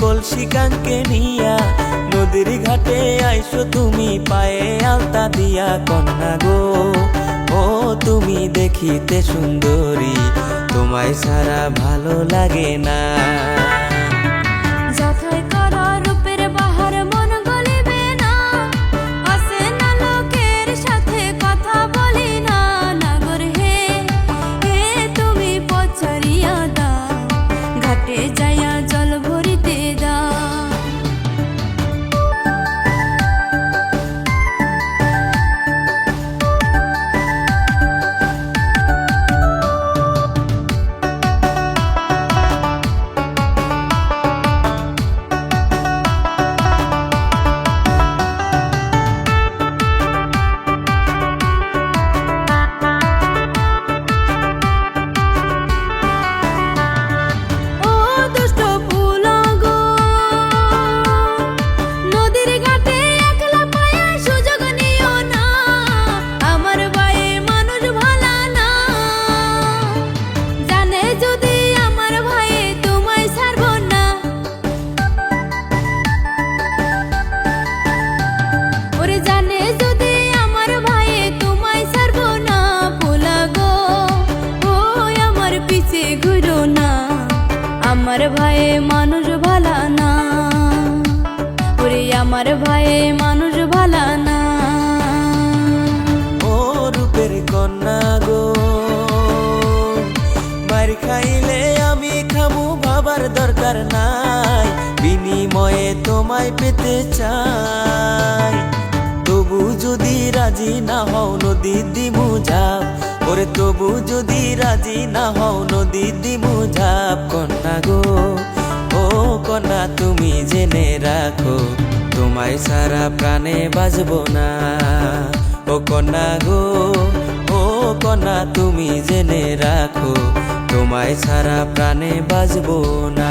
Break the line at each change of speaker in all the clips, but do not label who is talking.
কলসি কাঙ্কে নিয়া, নদীর ঘাটে আইসো তুমি পায়ে আলতা দিয়া কন্যা গো। ও, তুমি দেখিতে সুন্দরী, তোমায় সারা ভালো লাগে না।
আমার ভাই মানুষ ভালা না। ওরে আমার ভাই মানুষ ভালা না।
ও রূপের কন্যা গো, মার খাইলে আমি খামু বাবার দরকার নাই। বিনিময়ে তোমায় পেতে চাই। তবু যদি রাজি না হও নদী দিমু ঝাপ। ওরে তবু যদি রাজি না হও, নদী দিমু ঝাপ। কন্যা গো, ও কন্যা, তুমি জেনে রাখো, তোমায় সারা প্রাণে বাজবো না। ও কন্যা গো, ও কন্যা, তুমি জেনে রাখো, তোমায় সারা প্রাণে বাজবো না।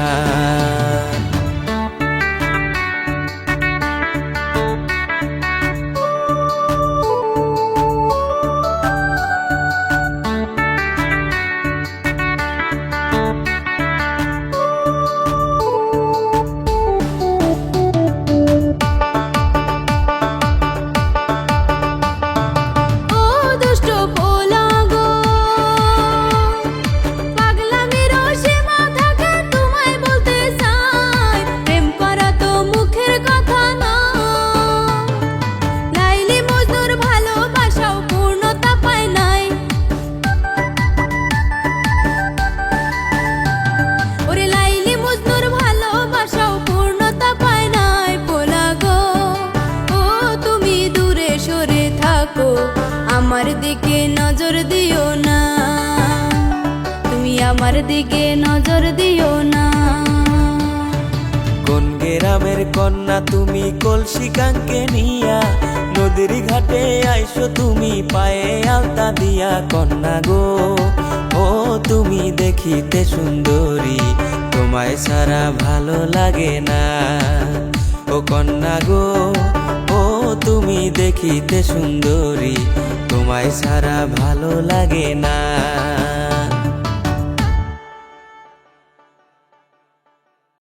আমার দিকে নজর দিও না। তুমি আমার দিকে নজর দিও না।
কোন গ্রামের কন্যা তুমি কলসি কাঙ্কে নিয়া, নদীর ঘাটে আইসো তুমি পায়ে আলতা দিয়া কন্যা গো। ও, তুমি দেখিতে সুন্দরী, তোমায় সারা ভালো লাগে না। ও কন্যা গো তুমি দেখিতে সুন্দরী তোমায় সারা ভালো লাগে না।